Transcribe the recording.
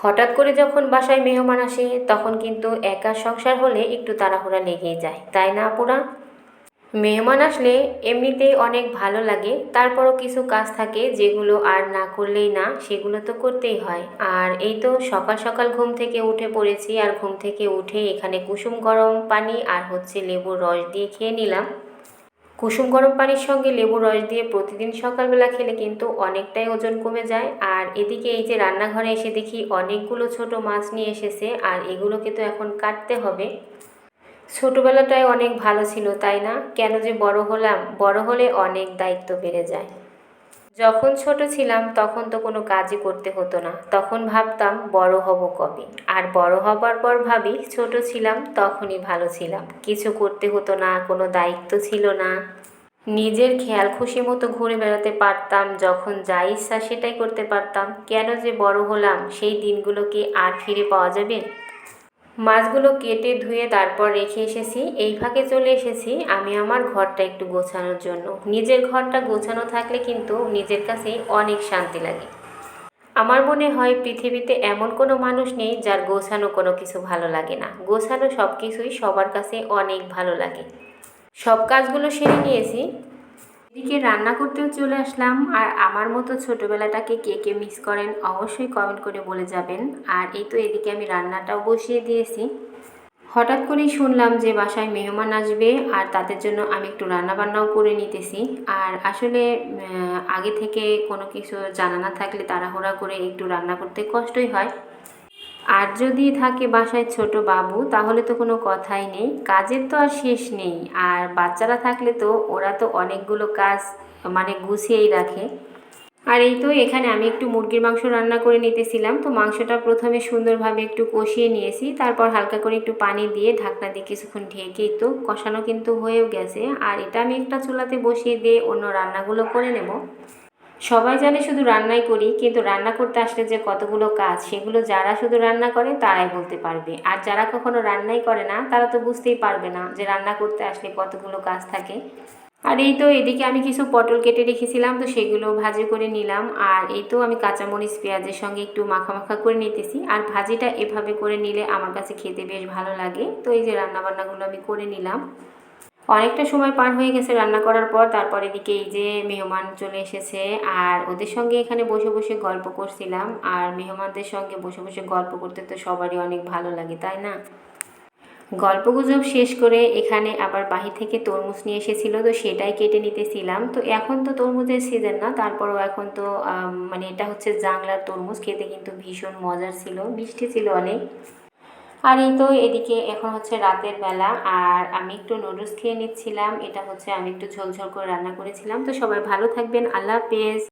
হঠাৎ করে যখন বাসায় মেহমান আসে, তখন কিন্তু একা সংসার হলে একটু তাড়াহুড়া লেগেই যায়, তাই না আপুরা? মেহমান আসলে এমনিতেই অনেক ভালো লাগে, তারপরও কিছু কাজ থাকে যেগুলো আর না করলেই না, সেগুলো তো করতেই হয়। আর এই তো সকাল সকাল ঘুম থেকে উঠে পড়েছি, আর ঘুম থেকে উঠে এখানে কুসুম গরম পানি আর হচ্ছে লেবুর রস দিয়ে খেয়ে নিলাম। কুসুম গরম পানির সঙ্গে লেবুর রস দিয়ে প্রতিদিন সকালবেলা খেলে কিন্তু অনেকটাই ওজন কমে যায়। আর এদিকে এই যে রান্নাঘরে এসে দেখি অনেকগুলো ছোট মাছ নিয়ে এসেছে, আর এগুলোকে তো এখন কাটতে হবে। ছোটবেলাটাই অনেক ভালো ছিল, তাই না? কেন যে বড় হলাম, বড় হলে অনেক দায়িত্ব বেড়ে যায়। যখন ছোট ছিলাম তখন তো কোনো কাজই করতে হতো না। তখন ভাবতাম বড় হব কবে। আর বড় হবার পর ভাবি ছোট ছিলাম তখনই ভালো ছিলাম। কিছু করতে হতো না, কোনো দায়িত্ব ছিল না। নিজের খেয়াল খুশি মতো ঘুরে বেড়াতে পারতাম, যখন যা ইচ্ছা সেটাই করতে পারতাম। কেন যে বড় হলাম, সেই দিনগুলো কি আর ফিরে পাওয়া যাবে? মাছগুলো কেটে ধুয়ে তারপর রেখে এসেছি। এই ফাঁকে চলে এসেছি আমি আমার ঘরটা একটু গোছানোর জন্য। নিজের ঘরটা গোছানো থাকলে কিন্তু নিজের কাছেই অনেক শান্তি লাগে। আমার মনে হয় পৃথিবীতে এমন কোনো মানুষ নেই যার গোছানো কোনো কিছু ভালো লাগে না। গোছানো সব কিছুই সবার কাছে অনেক ভালো লাগে। সব কাজগুলো সেরে নিয়েছি। এদিকে রান্না করতেও চলে আসলাম। আর আমার মতো ছোটোবেলাটাকে কে কে মিস করেন অবশ্যই কমেন্ট করে বলে যাবেন। আর এই তো এদিকে আমি রান্নাটাও বসিয়ে দিয়েছি। হঠাৎ করেই শুনলাম যে বাসায় মেহমান আসবে আর তাদের জন্য আমি একটু রান্না বান্নাও করে নিতেছি। আর আসলে আগে থেকে কোনো কিছু জানা না থাকলে তাড়াহুড়া করে একটু রান্না করতে কষ্টই হয়। আর যদি থাকে বাসায় ছোট বাবু, তাহলে তো কোনো কথাই নেই। কাজের তো আর শেষ নেই। আর বাচ্চারা থাকলে তো ওরা তো অনেকগুলো কাজ মানে গুছিয়েই রাখে। আর এই তো এখানে আমি একটু মুরগির মাংস রান্না করে নিতেছিলাম। তো মাংসটা প্রথমে সুন্দরভাবে একটু কষিয়ে নিয়েছি। তারপর হালকা করে একটু পানি দিয়ে ঢাকনা দিয়ে কিছুক্ষণ ঢেকেই তো কষানো কিন্তু হয়েও গেছে। আর এটা আমি একটা চুলাতে বসিয়ে দিয়ে অন্য রান্নাগুলো করে নেব। সবাই জানে শুধু রান্নাই করি, কিন্তু রান্না করতে আসলে যে কতগুলো কাজ, সেগুলো যারা শুধু রান্না করে তারাই বলতে পারবে। আর যারা কখনো রান্নাই করে না, তারা তো বুঝতেই পারবে না যে রান্না করতে আসলে কতগুলো কাজ থাকে। আর এই তো এদিকে আমি কিছু পটল কেটে রেখেছিলাম, তো সেগুলো ভাজি করে নিলাম। আর এই তো আমি কাঁচামরিচ, পেঁয়াজের সঙ্গে একটু মাখা মাখা করে নিতেছি। আর ভাজিটা এভাবে করে নিলে আমার কাছে খেতে বেশ ভালো লাগে। তো এই যে রান্নাবান্নাগুলো আমি করে নিলাম। অনেকটা সময় পার হয়ে গেছে রান্না করার পর, তারপর এদিকে এই যে মেহমান চলে এসেছে আর ওদের সঙ্গে এখানে বসে বসে গল্প করছিলাম আর মেহমানদের সঙ্গে বসে বসে গল্প করতে তো সবারই অনেক ভালো লাগে, তাই না? গল্পগুজব শেষ করে এখানে আবার বাহির থেকে তরমুজ নিয়ে এসেছিল, তো সেটাই কেটে নিতেছিলাম। তো এখন তো তরমুজের সিজন না, তারপরও এখন তো মানে এটা হচ্ছে জাংলার তরমুজ, খেতে কিন্তু ভীষণ মজার ছিল, মিষ্টি ছিল অনেক। আর এই তো এদিকে এখন হচ্ছে রাতের বেলা, আর আমি একটু নুডলস খেয়ে নিচ্ছিলাম। এটা হচ্ছে আমি একটু ঝোল ঝোল করে রান্না করেছিলাম। তো সবাই ভালো থাকবেন। আল্লাহ হাফেজ।